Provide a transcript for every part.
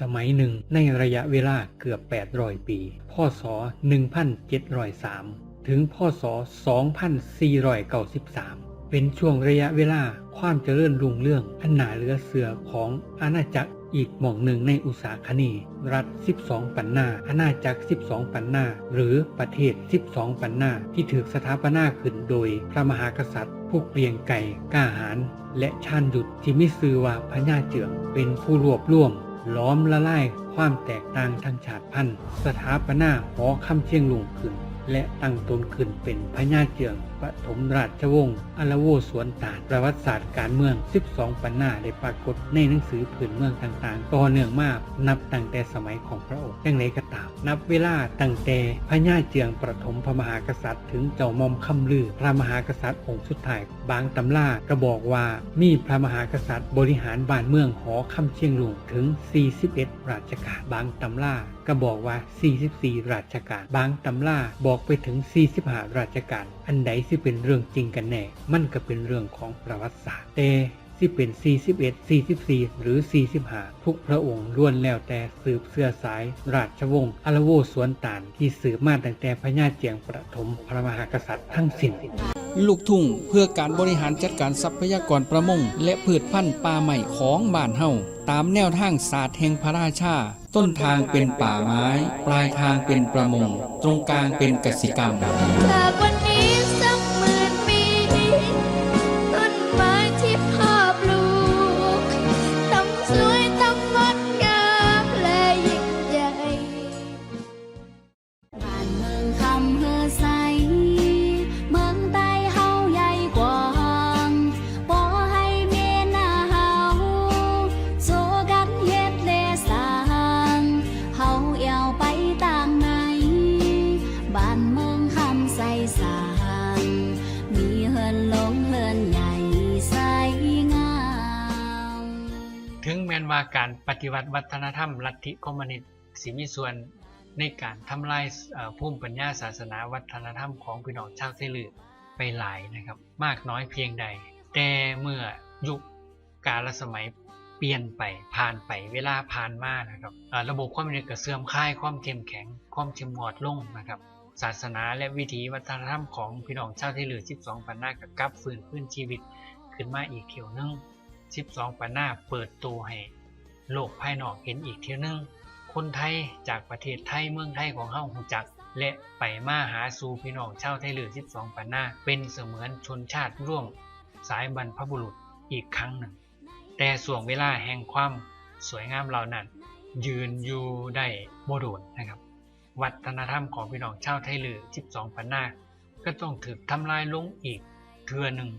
สมัยหนึ่งในระยะเวลาเกือบ 800 ปี พศ 1703 ถึงพศ 2493 เป็นช่วงระยะเวลาความเจริญรุ่งเรื่องอันหนาเหลือเสือของอาณาจักรอีกหม่องหนึ่งในอุตสาคณี รัฐ 12 ปันนา อาณาจักร 12 ปันนา หรือประเทศ 12 ปันนา ที่ถูกสถาปนาขึ้นโดยพระมหากษัตริย์ ผู้เกรียงไก่กล้าหาญและชาญยุทธที่มิซือว่าพญาเจืองเป็นผู้รวบรวม ล้อมละลายความแตกต่างทางชาติพันธุ์ สถาปนาหอคำเชียงลุงขึ้น และตั้งตนขึ้นเป็นพญาเจืองปฐมราชวงศ์อลาโวสวนตาลประวัติศาสตร์การเมือง 12 ปันหน้าได้ปรากฏในหนังสือผืนเมืองต่างๆ ต่อเนื่องมากนับตั้งแต่สมัยของพระองค์อย่างไรก็ตามนับเวลาตั้งแต่พระญาเจืองปฐมพระมหากษัตริย์ ถึงเจ้ามอมคำลือ พระมหากษัตริย์องค์สุดท้ายบางตำราก็บอกว่ามีพระมหากษัตริย์บริหารบ้านเมืองหอคำเชียงลุงถึง 41 ราชการบางตำราก็บอกว่า 44 ราชการ บางตำราบอกไปถึง 45 ราชการ อันใดที่เป็นเรื่องจริงกันแน่ มันก็เป็นเรื่องของประวัติศาสตร์แต่ที่เป็น 41 44 หรือ 45 ทุกพระองค์ล้วนแล้วแต่สืบเสื้อสาย ราชวงศ์อลโวสวนตาลที่สืบมาตั้งแต่พญาเจียงประถมพระมหากษัตริย์ทั้งสิ้นลูกทุ่งเพื่อการบริหารจัดการทรัพยากรประมง และพืชพันธุ์ป่าใหม่ของบ้านเฮาตามแนวทางศาสตร์แห่งพระราชา ต้นทางเป็นป่าไม้ ปลายทางเป็นประมง ตรงกลางเป็นกสิกรรม การปฏิวัติวัฒนธรรมลัทธิคอมมิวนิสต์สิมีส่วนในการทำลายเอ่อภูมิปัญญาศาสนาวัฒนธรรมของพี่น้องชาวไทยลือไปหลายนะครับ มากน้อยเพียงใด แต่เมื่อยุคกาลสมัยเปลี่ยนไปผ่านไปเวลาผ่านมานะครับระบบความเป็นก็เสื่อมคลายความเข้มแข็ง ความเข้มงวดลงนะครับ ศาสนาและวิถีวัฒนธรรมของพี่น้องชาวไทยลือ 12 ปันนากับกลับฟื้นพื้นชีวิต ขึ้นมาอีกเที่ยวนึง 12 ปันนาเปิดตัวให้ โลกภายนอกเห็นอีกเที่ยวหนึง คนไทยจากประเทศไทยเมืองไทยของเฮาหูจัก และไปมาหาสู่พี่น้องชาวไทยเหลือ12ปันหน้า เป็นเสมือนชนชาติร่วม สายบรรพบุรุษอีกครั้งหนึ่ง แต่ส่วงเวลาแห่งความสวยงามเหล่านั้น ยืนอยู่ได้โบโดนนะครับ วัฒนธรรมของพี่น้องชาวไทยเหลือ12ปันหน้า ก็ต้องถูกทำลายลงอีกเทือหนึ่ง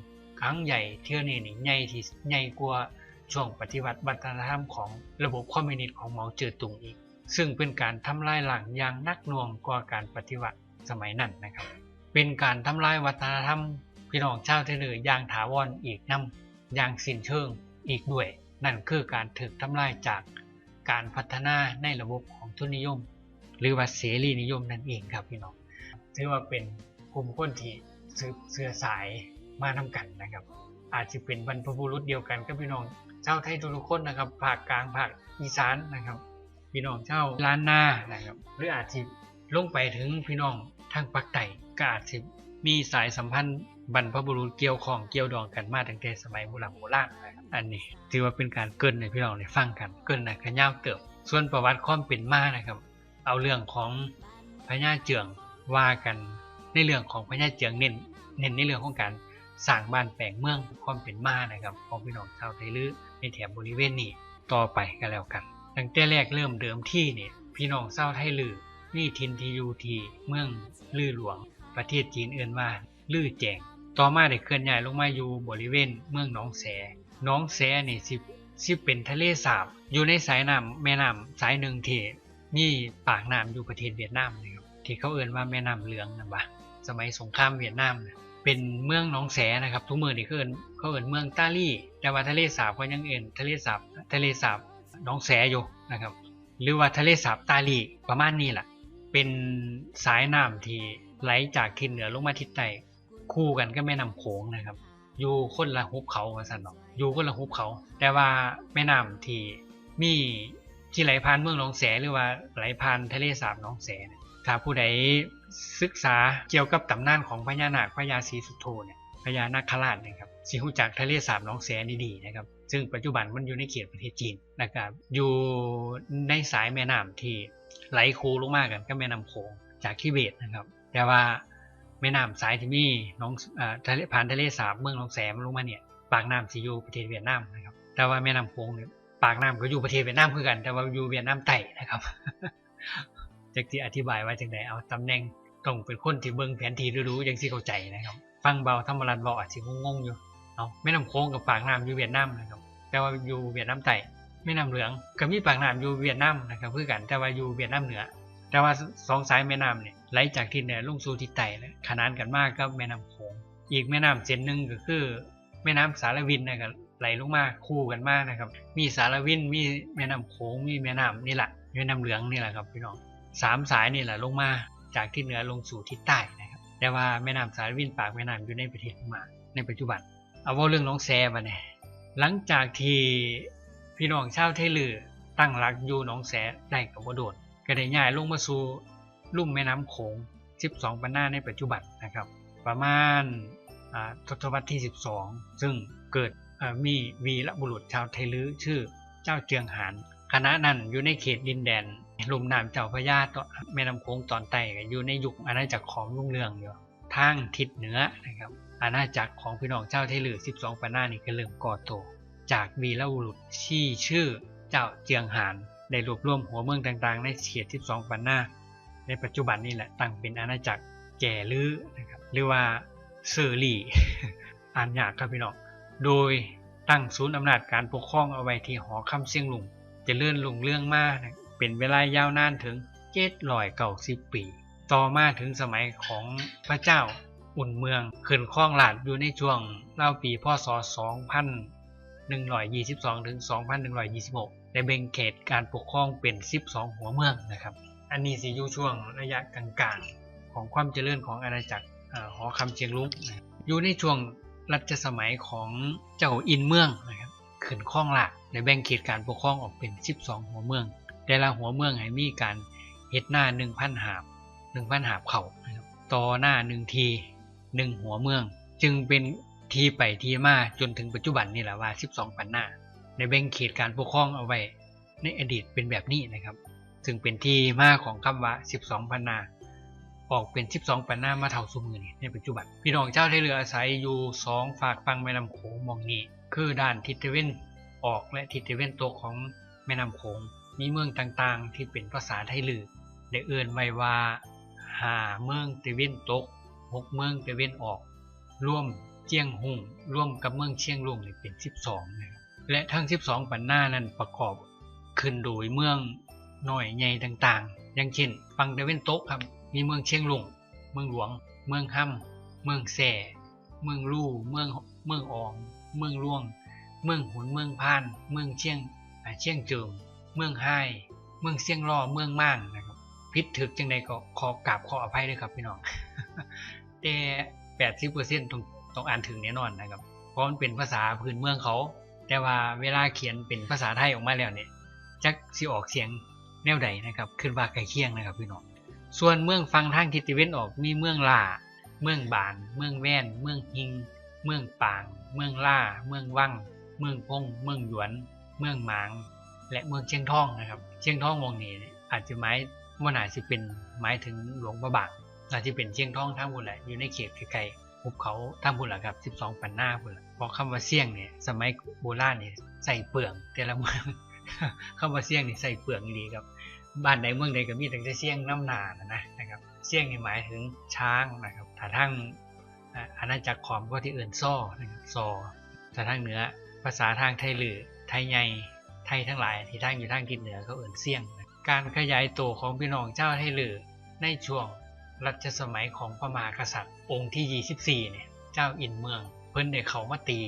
ครั้งใหญ่เที่ยวนี้นี่ใหญ่ที่ใหญ่กว่า ช่วงปฏิวัติวัฒนธรรมของระบบคอมมิวนิสต์ของเหมาเจ๋อตุงอีก ซึ่งเป็นการทำลายหลังอย่างนักหน่วงกว่าการปฏิวัติสมัยนั้นนะครับ เป็นการทำลายวัฒนธรรมพี่น้องชาวไทยเลยอย่างถาวรอีกนำอย่างสิ้นเชิงอีกด้วย นั่นคือการถึกทำลายจากการพัฒนาในระบบของทุนนิยม หรือว่าเสรีนิยมนั่นเองครับพี่น้องถือว่าเป็นกลุ่มคนที่สืบเสื้อสายมาทำกันนะครับ อาจจะเป็นบรรพบุรุษเดียวกันกับพี่น้อง ชาวไทยทุกคนนะครับภาคกลางภาคอีสานนะครับ พี่น้องชาล้านนานะครับ หรืออาจจะลงไปถึงพี่น้องทางภาคใต้ก็อาจจะมีสายสัมพันธ์บรรพบุรุษเกี่ยวของเกี่ยวดองกันมาตั้งแต่สมัยโบราณโบราณนะครับอันนี้ถือว่าเป็นการเกินในพี่น้องได้ฟังกันเกินนะขย่าวเติบ ส่วนประวัติความเป็นมานะครับ เอาเรื่องของพญาเจืองว่ากันในเรื่องของพญาเจืองเน้นเน้นในเรื่องของการสร้างบ้านแปลงเมืองความเป็นมานะครับของพี่น้องชาวไทยลือ ในแถบบริเวณนี้ต่อไปกันแล้วกัน ตั้งแต่แรกเริ่มเดิมที่เนี่ยพี่น้องชาไทยลือนี่ทินทียูทีเมืองลือหลวง ประเทศจีนเอื่นว่าลือแจงต่อมาได้เคลื่อนย้ายลงมาอยู่บริเวณเมืองหนองแสหนองแสนี่สิสิเป็นทะเลสาบ อยู่ในสายน้ำแม่น้ำสายหนึ่งที่มีปากน้ำอยู่ประเทศเวียดนามนะครับที่เขาเอื่นว่าแม่น้ำเหลืองนะบะสมัยสงครามเวียดนามนะ เป็นเมืองหนองแสนะครับ ทุกเมืองนี่เขาเอ่นเขาเอ่นเมืองตาลี่ แต่ว่าทะเลสาบก็ยังเอ่นทะเลสาบทะเลสาบหนองแสอยู่นะครับ หรือว่าทะเลสาบตาลี่ประมาณนี้แหละเป็นสายน้ำที่ไหลจากทิศเหนือลงมาทิศใต้คู่กันก็แม่น้ำโขงนะครับ อยู่คนละหุบเขาว่าสันเนาะอยู่คนละหุบเขา แต่ว่าแม่น้ำที่มีที่ไหลผ่านเมืองหนองแสหรือว่าไหลผ่านทะเลสาบหนองแสถ้าผู้ใด ศึกษาเกี่ยวกับตำนานของพญานาคพญาศรีสุโธเนี่ยพญานาคราชนะครับสิหูจักทะเลสาบหนองแสดีๆนะครับซึ่งปัจจุบันมันอยู่ในเขตประเทศจีนนะครับอยู่ในสายแม่น้ำที่ไหลคูลงมากันก็แม่น้ำโขงจากทิเบตนะครับ แต่ว่าแม่น้ำสายที่มีน้องอทะเลผ่านทะเลสาบเมืองหนองแสนลงมาเนี่ยปากน้ำสิอยู่ประเทศเวียดนามนะครับแต่ว่าแม่น้ำโขงเนี่ยปากน้ำก็อยู่ประเทศเวียดนามคือกัน แต่ว่าอยู่เวียดนามใต้นะครับ จากที่อธิบายไว่าจังไดเอาตำแหน่งต้องเป็นคนที่เบิ่งแผนที่รู้ๆยังสิเข้าใจนะครับ ฟังเบาธรรมรันบอกอาจสิงงๆอยู่เอาแม่น้ำโขงกับปากน้ำอยู่เวียดนามนะครับแต่ว่าอยู่เวียดนามใต้แม่น้ำเหลืองก็มีปากน้ำอยู่เวียดนามนะครับคือกันแต่ว่าอยู่เวียดนามเหนือ แต่ว่าสองสายแม่น้ำเนี่ยไหลจากทิศเหนือลงสู่ทิศใต้ขนานกันมากกับแม่น้ำโขงอีกแม่น้ำเส้นหนึ่งก็คือ แม่น้ำสารวินนะครับไหลลงมาคู่กันมากนะครับ มีสารวินมีแม่น้ำโขงมีแม่น้ำนี่แหละแม่น้ำเหลืองนี่แหละครับพี่น้อง สามสายนี่แหละลงมาจากทิศเหนือลงสู่ทิศใต้นะครับแต่ว่าแม่น้ำสารวินปากแม่น้ำอยู่ในประเทศพม่าในปัจจุบัน เอาว่าเรื่องน้องแซมาเนี่ยหลังจากที่พี่น้องชาวไทลือตั้งหลักอยู่หนองแสได้กับว่าโดดก็ได้ย้ายลงมาสู่ลุ่มแม่น้ำโขง 12 ปันหน้าในปัจจุบันนะครับ ประมาณทศวรรษที่ 12 ซึ่งเกิดมีวีรบุรุษชาวไทลือชื่อเจ้าเจียงหานคณะนั้นอยู่ในเขตดินแดน ลุ่มน้ำเจ้าพระยาต่อแม่น้ำโขงตอนใต้อยู่ในยุคอาณาจักรของรุ่งเรืองอยู่ทางทิศเหนือนะครับอาณาจักรของพี่น้องเจ้าไทลือ12ปันหน้านี่ก็เริ่มก่อโตจากวีรบุรุษที่ชื่อเจ้าเจียงหานได้รวบรวมหัวเมืองต่างๆ ในเขต12ปันหน้าในปัจจุบันนี่แหละตั้งเป็นอาณาจักรแก่ลือนะครับหรือว่าเซอร์ลี่อ่านยากครับพี่น้องโดยตั้งศูนย์อำนาจการปกครองเอาไว้ที่หอคำเสียงลุงจะเลื่อนลุงเรื่องมาก เป็นเวลายาวนานถึงเจ็ดลอยเก่าสิบปี ต่อมาถึงสมัยของพระเจ้าอุ่นเมืองขึ้นครองราชอยู่ในช่วงเล่าปีพศ 2122 ถึง 2126ได้แบ่งเขตการปกครองเป็น 12 หัวเมืองนะครับ อันนี้สิอยู่ช่วงระยะกลางๆ ของความเจริญของอาณาจักรหอคำเชียงรุ้งนะอยู่ในช่วงรัชสมัยของเจ้าอินเมืองนะครับขึ้นครองราชย์ได้แบ่งเขตการปกครองออกเป็น 12 หัวเมือง แต่ละหัวเมืองให้มีการเฮ็ดหน้า1,000หาบ1,000หาบเข่านะครับต่อหน้า1ที1หัวเมือง จึงเป็นทีไปทีมาจนถึงปัจจุบันนี่แหละว่า 12ปันหน้า ในแบ่งเขตการปกครองเอาไว้ ในอดีตเป็นแบบนี้นะครับซึ่งเป็นที่มาของคำว่า 12ปันนา ออกเป็น 12 ปันนามาเท่าสุมือนี่ในปัจจุบัน พี่น้องเจ้าไทยเรืออาศัยอยู่สองฝากฟังแม่น้ำโขงมองนี้ คือด้านทิศตะเวนออกและทิศตะเวนตกของแม่น้ำโขง มีเมืองต่างๆ ที่เป็นภาษาไทยลือได้เอื่นไว้ว่าหาเมืองตะเวนตกหกเมืองตะเวนออกร่วมเจียงหุ่งร่วมกับเมืองเชียงรุงเป็น 12นะครับและทั้ง 12 ปันหน้านั้นประกอบขึ้นโดยเมืองหน้อยใหญ่ต่างๆ อย่างเช่นฝั่งตะเวนตกครับมีเมืองเชียงรุงเมืองหลวง เมืองห้ำเมืองแส่เมืองลู่เมืองเมืองออง เมืองล่วง เมืองหุนเมืองพาน เมืองเชียงเชียงเจิม เมืองไห้เมืองเชียงรอเมืองม่างนะครับพิษถึกจังใดก็ขอกราบขออภัยด้วยครับพี่น้องแต่แปดสิบเปอร์เซ็นต์ต้องต้องอ่านถึงแน่นอนนะครับ เพราะมันเป็นภาษาพื้นเมืองเขา แต่ว่าเวลาเขียนเป็นภาษาไทยออกมาแล้วเนี่ยจักสิออกเสียงแนวใดนะครับ ขึ้นว่าใกล้เคียงนะครับพี่น้องส่วนเมืองฟังทางทิศตะเวนออกมีเมืองล่า เมืองบาน เมืองแว่น เมืองหิง เมืองปาง เมืองล่า เมืองวัง เมืองพง เมืองหยวน เมืองหมาง และเมืองเชียงทองนะครับ เชียงทองวงนี้อาจจะหมายว่าน่าจะเป็นหมายถึงหลวงพระบางอาจจะเป็นเชียงทองทั้งหมดแหละอยู่ในเขตไกลๆภูเขาทั้งหมดแหละครับ 12 ปันหน้าหมดแหละเพราะคำว่าเสี่ยงเนี่ยสมัยโบราณเนี่ยใส่เปลืองแต่ละเมืองคำว่าเสี่ยงนี่ใส่เปลืองดีครับบ้านใดเมืองใดก็มีแต่จะเสี่ยงน้ำหนานะนะนะครับเสี่ยงนี่หมายถึงช้างนะครับถ้าทั้งอาณาจักรขอมก็ที่อื่นซ่อนะครับซอถ้าทางเหนือภาษาทางไทยลือไทยใหญ่ ไทยทั้งหลายที่ทั้งอยู่ทางทิศเหนือเขาเอื่นเสี่ยง การขยายตัวของพี่น้องเจ้าไทยลือในช่วงรัชสมัยของพระมหากษัตริย์ องค์ที่ 24 เนี่ยเจ้าอินเมือง เพิ่นได้เขามาตี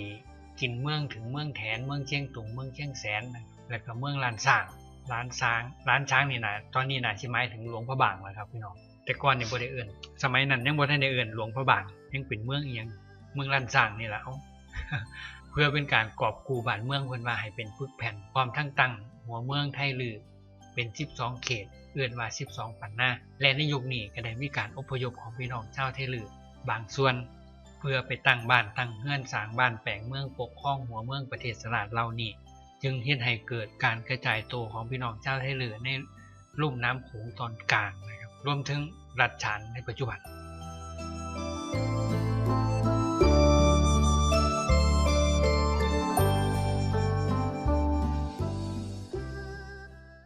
กินเมืองถึงเมืองแถนเมืองเชียงตุงเมืองเชียงแสนแล้วก็เมืองลานสร้างร้านช้างร้านช้างนี่นะตอนนี้นะชิหมถึงหลวงพระบางแล้วครับพี่น้องแต่ก่อนเนี่ยบ่ได้เอื่นสมัยนั้นยังบ่ได้เอื่นหลวงพระบางยังเป็นเมืองอียังเมืองลานช้างนี่แหละ เพื่อเป็นการกอบกูบ้านเมืองเพิ่นว่าให้เป็นปึกแผ่นพร้อมทั้งตั้งหัวเมืองไทยลือเป็น 12 เขต เอื่นว่า 12 ปันนาและในยุคนี้ก็ได้มีการอพยพของพี่น้องชาวไทยลือบางส่วน เพื่อไปตั้งบ้านตั้งเฮือนสร้างบ้านแปลงเมืองปกครองหัวเมืองประเทศสลาดเหล่านี้จึงเฮ็ดให้เกิดการกระจายตัวของพี่น้องชาวไทยลือในลุ่มน้ำโขงตอนกลางนะครับรวมถึงรัฐฉานในปัจจุบัน